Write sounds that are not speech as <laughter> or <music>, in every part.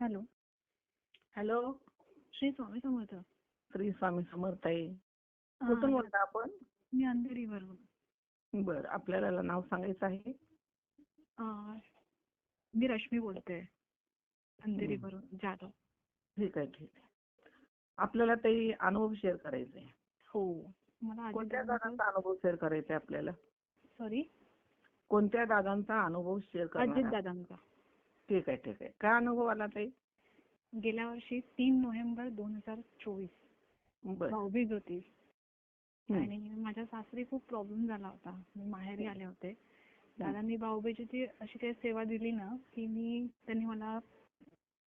Hello. Hello. Shri Swami Samarth. Shri Swami Samarth आहे कुठून बोलता आपण? मी अंधेरीवरून. बर आपल्याला नाव सांगायचं आहे? मी रश्मी बोलते. अंधेरीवरून जाधव. ठीक आहे ठीक आहे. आपल्याला ते अनुभव शेअर करायचे. हो मला कोणत्या दादांचा अनुभव शेअर करायचा आपल्याला? सॉरी कोणत्या दादांचा अनुभव शेअर आहे? दादांचा. ठीक आहे ठीक आहे. काय अनुभव आला ताई? गेल्या वर्षी तीन नोव्हेंबर दोन हजार चोवीस. बर. भाऊबीज होती. आणि माझ्या सासरी खूप प्रॉब्लेम झाला होता. मी माहेरी आले होते. दादांनी भाऊबीजेची अशी काही सेवा दिली ना की मी त्यांनी मला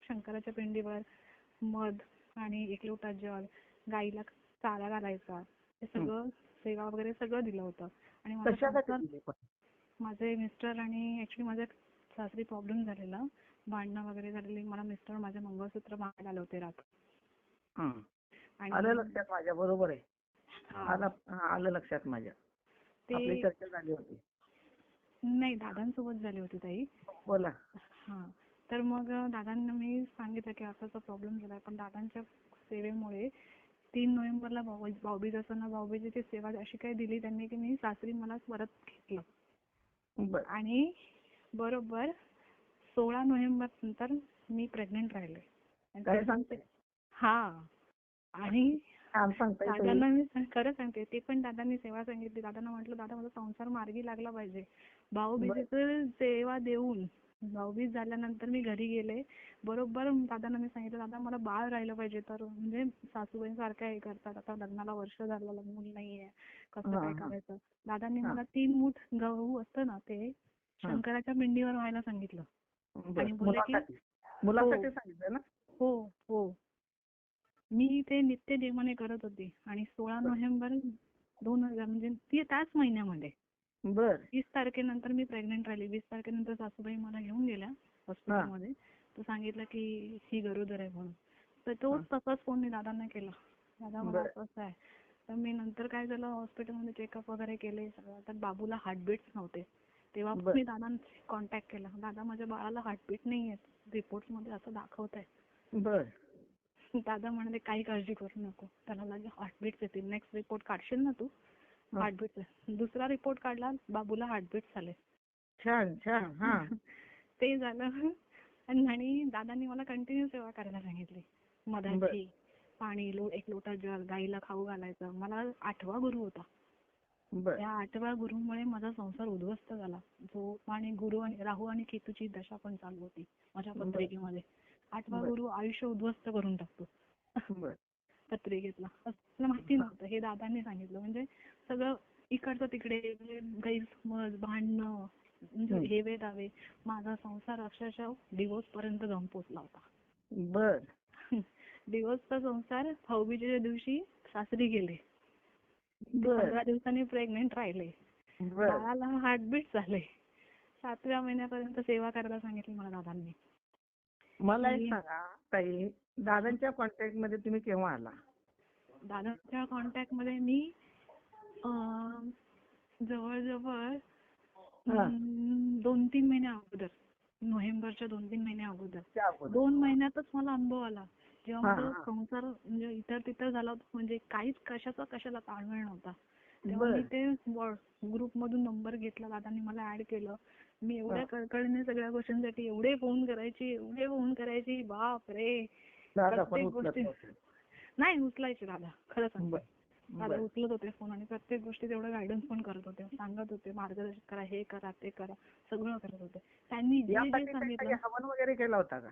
शंकराच्या पिंडीवर मध आणि एक लोटा जल गाईला चारा घालायचा हे सगळं सेवा वगैरे सगळं दिलं होतं. आणि माझा कशासाठी संसार- दिले पण? माझे मिस्टर आणि ऍक्च्युली माझ्या सासरी प्रॉब्लेम झालेला. भांडणं वगैरे झालेली. मला मिस्टर माझे मंगळसूत्र मागायला आले होते रात हं. आणि आलं लक्षात माझ्या बरोबर आहे. आलं आलं लक्षात माझ्या. ते चर्चा झाली होती. नाही दादांसोबत झाली होती ताई. बोला. हा. तर मग दादांना मी सांगितलं की असाचा प्रॉब्लेम झालाय. पण दादांच्या सेवेमुळे तीन नोव्हेंबरला भाऊ भाऊबीज असताना भाऊबीजेची सेवा अशी काही दिली त्यांनी की मी सासरी मला परत घेतलं आणि बरोबर. सोळा नोव्हेंबर नंतर मी प्रेग्नेंट राहिले सांगते? हा. आणि. दादांना मी खरं सांगते ते पण दादांनी सेवा सांगितली. दादांना म्हटलं दादा माझा संसार मार्गी लागला पाहिजे. भाऊबीजेचं सेवा देऊन भाऊबीज झाल्यानंतर मी घरी गेले. बरोबर दादांना मी सांगितलं दादा मला बाळ राहिलं पाहिजे. तर म्हणजे सासूबाई सारख्या हे करतात. आता लग्नाला वर्ष झालं मूल नाहीये कसं काय. करायचं? दादांनी. मला तीन मूठ गहू असतं ना ते शंकराच्या पिंडीवर व्हायला सांगितलं. आणि बोलले की- मुलासाठी मुलासाठी सांगितलं ना? हो हो. मी ते नित्य नेमाने करत होते आणि सोळा नोव्हेंबर दोन हजार म्हणजे ती त्याच महिन्यामध्ये. बर. वीस तारखेनंतर मी प्रेग्नेंट राहिली. वीस तारखेनंतर सासूबाई मला घेऊन गेल्या हॉस्पिटलमध्ये तर सांगितलं की ही गरोदर आहे म्हणून. तर तोच तसाच फोन मी दादांना केला. दादा मला असं आहे. तर मी नंतर काय झालं? हॉस्पिटलमध्ये चेकअप वगैरे केले सगळं. तर बाबूला हार्टबीट्स नव्हते. तेव्हा. मी दादांशी कॉन्टॅक्ट केला. दादा माझ्या बाळाला हार्टबीट नाही आहेत रिपोर्टमध्ये असं दाखवत आहे बर. दादा म्हणाले काही काळजी करू नको. त्याला लगेच हार्टबीट येतील नेक्स्ट रिपोर्ट काढशील ना तू. हार्टबीट दुसरा रिपोर्ट काढला बाबूला हार्टबीट झाले छान छान. हा. <laughs> ते झालं. आणि दादांनी मला कंटिन्यू सेवा करायला सांगितली. मधाची पाणी लो एक लोटा जल गाईला खाऊ घालायचं. मला आठवा गुरु होता. त्या आठव्या गुरुमुळे माझा संसार उद्ध्वस्त झाला. जो आणि गुरु आणि राहू आणि केतूची दशा पण चालू होती माझ्या. पत्रिकेमध्ये. आठवा. गुरु आयुष्य उद्ध्वस्त करून टाकतो. <laughs> पत्रिकेतला. असं माहिती नव्हतं हे दादांनी सांगितलं. म्हणजे सगळं इकडचं तिकडे म्हणजे गैरसमज भांडणं म्हणजे हं. हेवे दावे माझा संसार अक्षरशः डिवोर्स पर्यंत जाऊन पोहोचला होता. बर. डिवोर्सचा <laughs> संसार भाऊबीजेच्या दिवशी सासरी गेले पंधरा दिवसांनी प्रेग्नेंट राहिले. बाळाला हार्टबीट झाले. सातव्या महिन्यापर्यंत सेवा करायला सांगितली मला दादांनी. मला एक सांगा ताई दादांच्या कॉन्टॅक्टमध्ये तुम्ही केव्हा आला? दादाच्या कॉन्टॅक्टमध्ये मी जवळजवळ दोन तीन महिन्या अगोदर नोव्हेंबरच्या दोन तीन महिन्या अगोदर. दोन महिन्यातच मला अनुभव आला. जेव्हा माझा. संसार म्हणजे इतर तितर झाला होता. म्हणजे काहीच कशाचा कशाला ताळमेळ नव्हता. तेव्हा मी ते ग्रुप मधून नंबर घेतला दादांनी मला ऍड केलं. मी एवढ्या कळकळीने सगळ्या गोष्टींसाठी एवढे फोन करायची एवढे फोन करायची. बाप रे! दादा पण प्रत्येक गोष्टी-. नाही उचलायचे दादा. खरं सांगते. बर दादा उचलत होते फोन आणि प्रत्येक गोष्टीत एवढं गायडन्स पण करत होते. सांगत होते मार्गदर्शन करा हे करा ते करा सगळं करत होते. त्यांनी जे जे सांगितलं. हवन वगैरे केला होता का?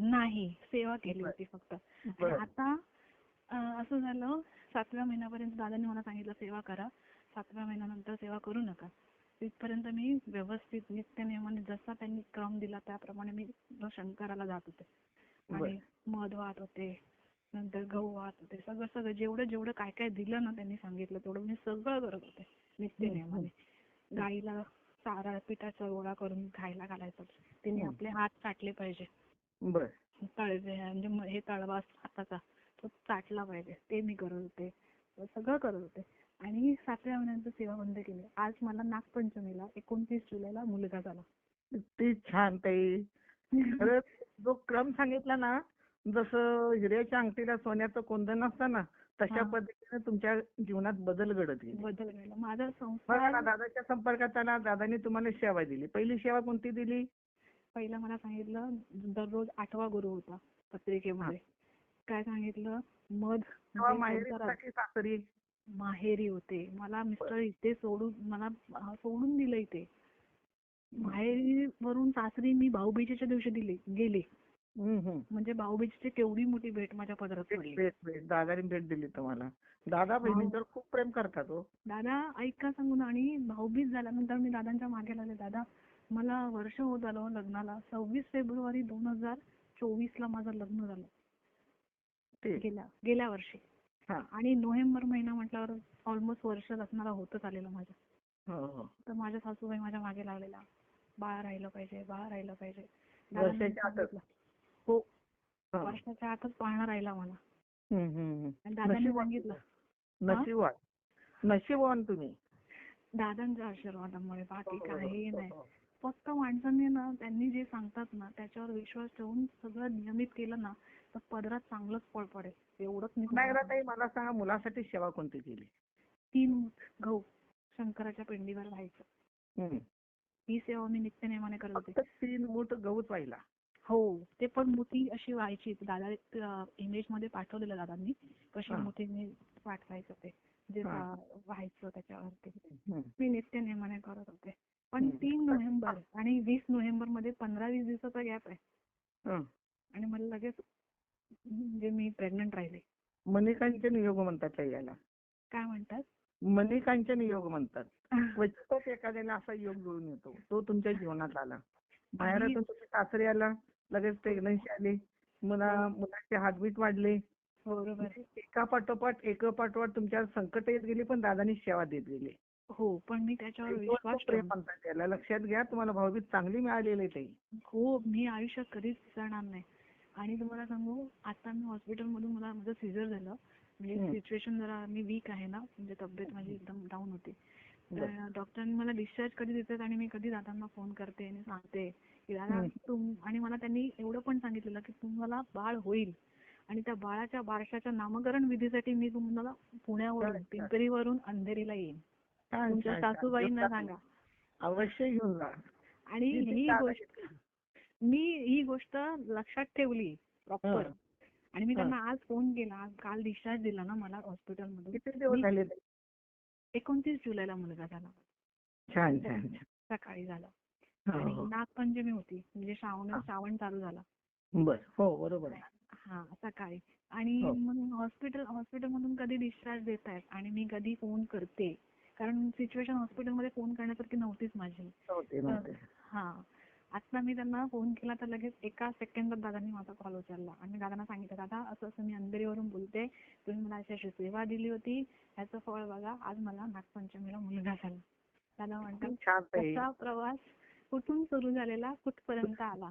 नाही सेवा केली. होती फक्त. आता असं झालं सातव्या महिन्यापर्यंत दादांनी मला सांगितलं सेवा करा. सातव्या महिन्यानंतर सेवा करू नका. तिथपर्यंत मी व्यवस्थित नित्य नियमाने जसा त्यांनी क्रम दिला त्याप्रमाणे मी शंकराला जात होते. आणि मध वाहत होते नंतर गहू वाहत होते सगळं सगळं जेवढं जेवढं काय काय दिलं ना त्यांनी सांगितलं तेवढं मी सगळं करत होते नित्य नियमाने. गाईला चारा पिठाचा गोळा करून खायला घालायचं. तिने. आपले हात चाटले पाहिजे. बर. तळवे म्हणजे म- हे तळवा हाताचा तो चाटला पाहिजे. ते मी करत होते. सगळं करत होते. आणि सातव्या महिन्यानंतर सेवा बंद केली. आज मला नागपंचमीला एकोणतीस जुलैला मुलगा झाला. किती छान ताई. खरंच जो क्रम सांगितला ना जसं हिऱ्याच्या अंगठीला सोन्याचं कोंदण असतं ना तशा हा. पद्धतीने तुमच्या जीवनात बदल घडत गेले. बदल घडला. माझा बघा ना संसार दादाच्या संपर्कात आला. दादाने तुम्हाला सेवा दिली. पहिली सेवा कोणती दिली? पहिला मला सांगितलं दररोज आठवा गुरु होता पत्रिकेमध्ये. काय सांगितलं? मध म्हणजे माहेरी होता की सासरी? माहेरी होते. मला मिस्टर इथे सोडून मला सोडून दिलं इथे. माहेरी वरून सासरी मी भाऊबीजेच्या दिवशी दिली गेले. म्हणजे भाऊबीजेची केवढी मोठी भेट माझ्या पदरात भेट दादाने भेट दिली तुम्हाला. दादा बहिणींवर खूप प्रेम करतात हो. दादा ऐका सांगून आणि भाऊबीज झाल्यानंतर मी दादांच्या मागे लागले. दादा मला वर्ष होत आलं हो लग्नाला. सव्वीस फेब्रुवारी दोन हजार चोवीस ला माझं लग्न झालं. गेल्या गेल्या वर्षी. आणि नोव्हेंबर महिना म्हटल्यावर ऑलमोस्ट वर्ष लग्नाला होतच आलेलं माझ्या हो हो. तर माझ्या सासूबाई माझ्या मागे लागलेला बाळ राहिलं पाहिजे बाळ राहिलं पाहिजे. हो. वर्षाच्या आतच पाळणा राहिला मला. दादांनी सांगितलं. नशीबवान नशीबवान तुम्ही. दादांच्या आशीर्वादामुळे बाकी काही नाही. फक्त माणसांनी ना त्यांनी जे सांगतात ना त्याच्यावर विश्वास ठेवून सगळं नियमित केलं ना तर पदरात चांगलंच फळ पडेल. एवढंच मी ताई मला सांगा मुलासाठी सेवा कोणती केली? तीन मूठ गहू शंकराच्या पिंडीवर व्हायचं हम्म. ही सेवा मी नित्यनेमाने करत होते. फक्त तीन मूठ गहूच पाहिला हो ते पण मोठी अशी व्हायची. दादा इमेजमध्ये पाठवलेलं दादांनी कशी हा. मोठी मी पाठवायचं ते जे हा. व्हायचं त्याच्यावरती. हम्म. मी नित्यनेमाने करत होते. पण. तीन नोव्हेंबर आणि वीस नोव्हेंबरमध्ये पंधरा वीस दिवसाचा गॅप आहे. हं. आणि मला लगेच म्हणजे मी प्रेग्नंट राहिले. मणिकांचन योग म्हणतात याला. काय म्हणतात? मणिकांचन योग म्हणतात. <laughs> क्वचितच एखाद्याला असा योग जुळून येतो. तो तुमच्या जीवनात आला. बाहेरातून तुम्ही सासरी आला. लगेच प्रेग्नन्सी आली. मुला मुलाचे हार्टबीट वाढले. बरोबर. एका पाठोपाठ एक पाठोपाठ तुमच्यावर संकट येत गेली पण दादानी सेवा देत गेली. हो पण मी त्याच्यावर विश्वास ठेवून त्याला लक्षात घ्या तुम्हाला भाऊबीज चांगली मिळालेली आहे ताई हो मी आयुष्यात कधीच विसरणार नाही आणि तुम्हाला सांगू आता मी हॉस्पिटल मधून मला माझं सिझर झालं म्हणजे. सिच्युएशन जरा मी वीक आहे ना म्हणजे तब्येत माझी एकदम डाऊन होती तर. डॉक्टरांनी मला डिस्चार्ज कधी देतात आणि मी कधी दादांना फोन करते आणि सांगते की दादा. तुम आणि मला त्यांनी एवढं पण सांगितलेलं की तुम्हाला बाळ होईल आणि त्या बाळाच्या बारशाच्या नामकरण विधीसाठी मी तुम्हाला पुण्यावरून. पिंपरीवरून अंधेरीला येईन तुमच्या. सासूबाईंना सांगा. अवश्य घेऊन जा. आणि ही गोष्ट मी ही गोष्ट लक्षात ठेवली प्रॉपर. आणि मी त्यांना आज फोन केला काल डिस्चार्ज दिला ना मला हॉस्पिटलमधून किती दिवस मी- झाले ताई? एकोणतीस जुलैला मुलगा झाला. छान छान सकाळी झाला. हो, आणि हो. नागपंचमी होती. म्हणजे श्रावण. श्रावण चालू झाला. बर. हो बरोबर आहे. हा सकाळी. आणि हो. मग हॉस्पिटल हॉस्पिटलमधून कधी डिस्चार्ज देत आहेत आणि मी कधी फोन करते? कारण सिच्युएशन हॉस्पिटलमध्ये फोन करण्यासारखी नव्हतीच माझी. नव्हते नव्हते. हा. आता मी त्यांना फोन केला तर लगेच एका सेकंदात दादांनी माझा कॉल उचलला. आणि मी दादांना सांगितलं दादा असं असं मी अंधेरीवरून बोलते. तुम्ही मला अशी अशी सेवा दिली होती. ह्याचं फळ बघा. आज मला नागपंचमीला मुलगा झाला. दादा म्हणतात कसा प्रवास कुठून सुरू झालेला? कुठपर्यंत आला?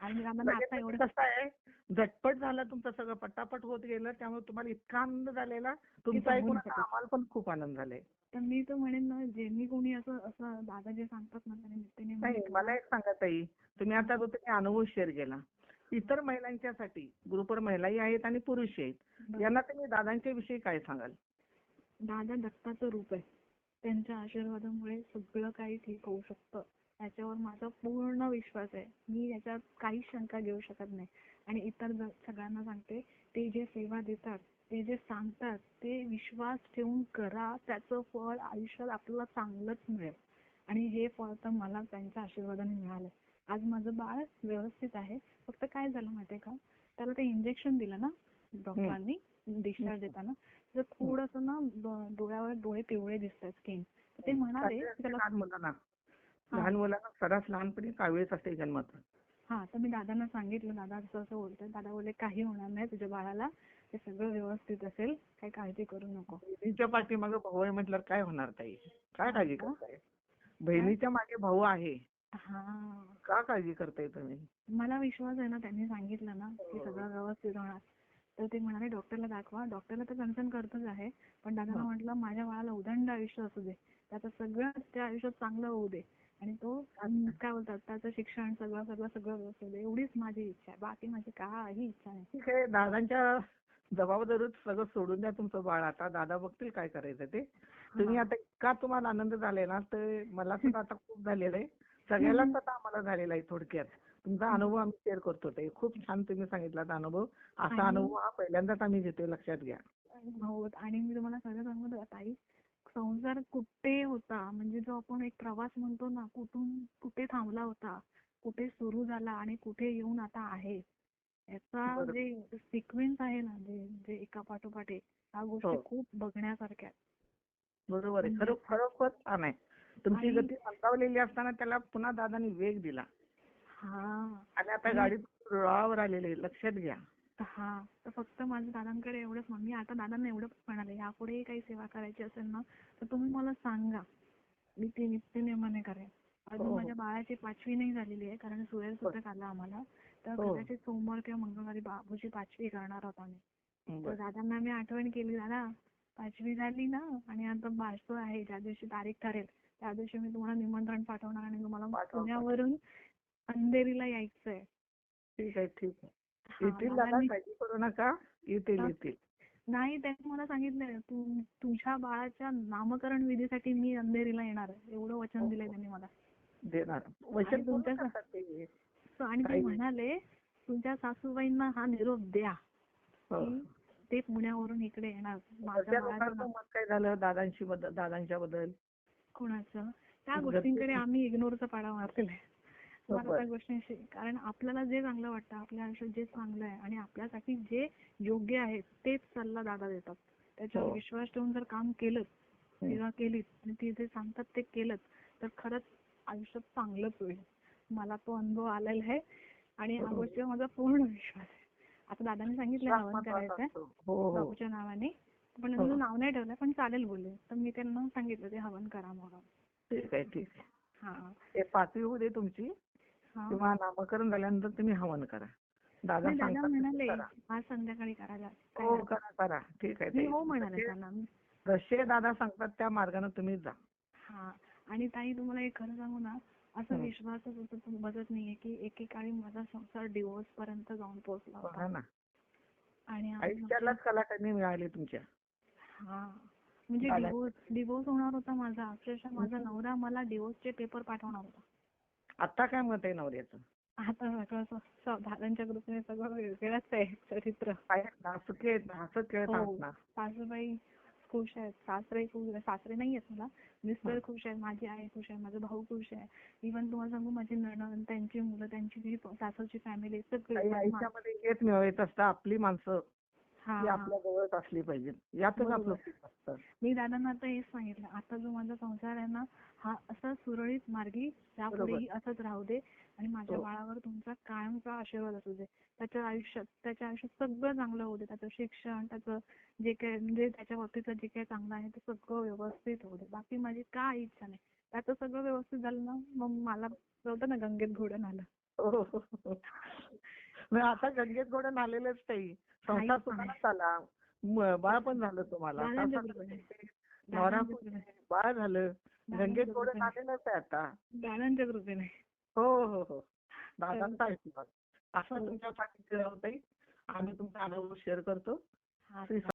आणि मी दादांना लगेच आता एवढं कसं आहे? झटपट झालं तुमचं सगळं पटापट होत गेलं त्यामुळे तुम्हाला इतका आनंद झालेला तुमचा ऐकून आम्हाला पण खूप आनंद झालाय. तर मी तर म्हणेन ना ज्यांनी कोणी असं असं दादा जे सांगतात ना मला एक सांगा ताई तुम्ही आता जो तुम्ही अनुभव शेअर केला इतर महिलांच्यासाठी ग्रुपवर महिलाही आहेत आणि पुरुष आहेत यांना तुम्ही दादांच्या विषयी काय सांगाल? दादा दत्ताचं रूप आहे. त्यांच्या आशीर्वादामुळे सगळं काही ठीक होऊ शकतं. याच्यावर माझा पूर्ण विश्वास आहे. मी याच्यात काहीच शंका घेऊ शकत नाही. आणि इतर सगळ्यांना सांगते ते जे सेवा देतात ते जे सांगतात ते विश्वास ठेवून करा. त्याचं फळ आयुष्यात आपल्याला चांगलंच मिळेल. आणि हे फळ तर मला त्यांच्या आशीर्वादाने मिळालंय. आज माझं बाळ व्यवस्थित आहे. फक्त काय झालं माहितीये का? त्याला ते इंजेक्शन दिलं ना डॉक्टरांनी डिस्चार्ज देताना. तर थोडस ना डोळ्यावर डोळे पिवळे दिसतात स्किन ते म्हणाले त्याला लहान मुलांना सरास लहानपणी कावीळच असते जन्मात हा तर मी दादांना सांगितलं दादा असं असं बोलतोय. दादा बोलले काही होणार नाही तुझ्या बाळाला ते सगळं व्यवस्थित असेल काही काळजी करू नको. बहिणीच्या पाठीमागे भाऊ आहे म्हटल्यावर काय होणार ताई? काय काळजी करताय? बहिणीच्या मागे भाऊ आहे. हा. का काळजी करताय तुम्ही? मला विश्वास आहे ना त्यांनी सांगितलं ना की सगळं व्यवस्थित होणार. तर ते म्हणाले डॉक्टरला दाखवा. डॉक्टरला तर कन्सर्न करतच आहे पण दादाला म्हटलं माझ्या बाळाला उदंड आयुष्य असू दे. त्याचं सगळं त्या आयुष्यात चांगलं होऊ दे. आणि तो काय बोलतात त्याचं शिक्षण सगळं सगळं सगळं व्यवस्थित. एवढीच माझी इच्छा आहे. बाकी माझी काही इच्छा नाही. ठीक आहे. दादांच्या जबाबदारीत सगळं सोडून द्या तुमचं बाळ. आता दादा बघतील काय करायचं ते. तुम्ही आता इतका तुम्हाला आनंद झालाय ना तर मला तर आता खूप झालेला आहे. सगळ्यालाच आता आम्हाला झालेला आहे थोडक्यात. तुमचा अनुभव आम्ही शेअर करतो ते खूप छान तुम्ही सांगितलात अनुभव. असा अनुभव हा पहिल्यांदाच आम्ही घेतोय. लक्षात घ्या. हो आणि मी तुम्हाला खरं सांगू ताई संसार कुठे होता? म्हणजे जो आपण एक प्रवास म्हणतो ना कुठून कुठे थांबला होता? कुठे सुरू झाला आणि कुठे येऊन आता आहे? याचा. जे सिक्वेन्स आहे ना जे जे एका पाठोपाठ एक ह्या गोष्टी हो. खूप बघण्यासारख्या आहेत. बरोबर आहे. म्हणजे- खरं खरोखर छान आहे. तुमची गती मंदावलेली असताना त्याला पुन्हा दादानी वेग दिला. हा. आणि आता गाडी रुळावर आलेली आहे. लक्षात घ्या. हा तर फक्त माझ्या दादांकडे एवढंच म्हण. मी आता दादांना एवढं म्हणाले यापुढेही काही सेवा करायची असेल ना तर तुम्ही मला सांगा. मी ते नित्य नियमाने करेन. अजून हो, हो. माझ्या बाळाची पाचवी नाही झालेली आहे कारण सूर्य सुद्धा आला आम्हाला. तर हो. कदाचित सोमवार किंवा मंगळवारी बाबूची पाचवी करणार आहोत आम्ही. तर. दादांना मी आठवण केली दादा पाचवी झाली ना आणि आता बारसं आहे ज्या दिवशी तारीख ठरेल त्या दिवशी मी तुम्हाला निमंत्रण पाठवणार आणि तुम्हाला पुण्यावरून अंधेरीला यायचंय. ठीक आहे ठीक आहे. हा, येतील दादा? काळजी करू नका. येतील हा. येतील. नाही त्यांनी मला सांगितलंय तू तुझ्या बाळाच्या नामकरण विधीसाठी मी अंधेरीला येणार आहे. एवढं वचन दिलंय त्यांनी मला. देणार. वचन आणि तुमच्या आणि ते म्हणाले तुमच्या सासूबाईंना हा निरोप द्या हो. की ते पुण्यावरून इकडे येणार. माझ्या मत काय झालं? दादांशी दादांच्या बद्दल कोणाचं? त्या गोष्टींकडे आम्ही इग्नोरचा पाडा मारलेला आहे मला. त्या गोष्टींशी कारण आपल्याला जे चांगलं वाटतं आपल्या आयुष्यात जे चांगलं आहे आणि आपल्यासाठी जे योग्य आहे तेच सल्ला दादा देतात त्याच्यावर हो. विश्वास ठेवून जर काम केलं. किंवा केलीत आणि ते जे सांगतात ते केलं तर खरंच आयुष्यात चांगलंच होईल मला तो अनुभव आलेला आहे आणि या बरोबर. गोष्टीवर माझा पूर्ण विश्वास आहे आता दादांनी सांगितलं हवन महत्त्वाचा करायचंय असतो. हो हो बाबूच्या नावाने पण हो. अजून नाव नाही ठेवलं पण चालेल बोलले तर मी त्यांना सांगितलं ते हवन करा म्हणून ठीक आहे ठीक आहे हा हे पाचवी होऊ दे तुमची हा किंवा नामकरण झाल्यानंतर तुम्ही हवन करा. दादा म्हणाले करा. आज संध्याकाळी करायला हो करा करा. ठीक आहे. हो म्हणाले जसे- दादा सांगतात त्या मार्गाने तुम्ही जा. हा. आणि ताई तुम्हाला एक खरं सांगू ना असं. विश्वासच होतं बघत नाहीये की एकेकाळी माझा संसार डिवोर्स पर्यंत जाऊन पोहोचला होता. ना. आणि आयुष्यालाच कलाकारणी मिळाली तुमच्या. हा. म्हणजे डिवोर्स डिवोर्स होणार होता माझा. अक्षरशः माझा नवरा मला डिवोर्सचे पेपर पाठवणार होता. आता काय मत आहे नवऱ्याचं? आता सगळं स- स- दादांच्या ग्रुपने सगळं वेगळंच आहे चरित्र. हसत खेळत खेळत हो. सासूबाई खुश आहेत. सासरे खुश आहेत सासरे नाही आहेत मला. मिस्टर. खुश आहेत माझी आई खुश आहे माझा भाऊ खुश आहे. इव्हन तुम्हाला सांगू माझी नणंद त्यांची मुलं त्यांची जी सासूची फॅमिली सगळी आयुष्यामध्ये हेच मिळवायचं असतं आपली माणसं. हा. आपल्या जवळच असली पाहिजेत. यातच. आपलं सुख असतं. मी दादांना आता हेच सांगितलं. आता जो माझा संसार आहे ना हा असा सुरळीत मार्गी यापुढेही असंच राहू दे आणि माझ्या हो. बाळावर तुमचा कायमचा आशीर्वाद असू दे. त्याच्या आयुष्यात त्याच्या आयुष्यात सगळं चांगलं होऊ दे. त्याचं शिक्षण त्याचं जे काय म्हणजे त्याच्या बाबतीतलं जे काही चांगलं आहे ते सगळं व्यवस्थित होऊ दे. बाकी माझी काय इच्छा नाही. त्याचं सगळं व्यवस्थित झालं ना मग मला होतं ना गंगेत घोडं आलं. हो, आता गंगेत गोडन आलेलंच नाही संसार काहीच तुम्हालाच आला. बाळ पण झालं तुम्हाला. नवरा बाळ झालं. गंगेत गोडन कृपेने. आलेलंच आहे आता. दादांच्या कृपेने. हो हो हो. दादांचा आशीर्वाद. असं हो. तुमच्यासाठी आम्ही तुमचा अनुभव शेअर करतो.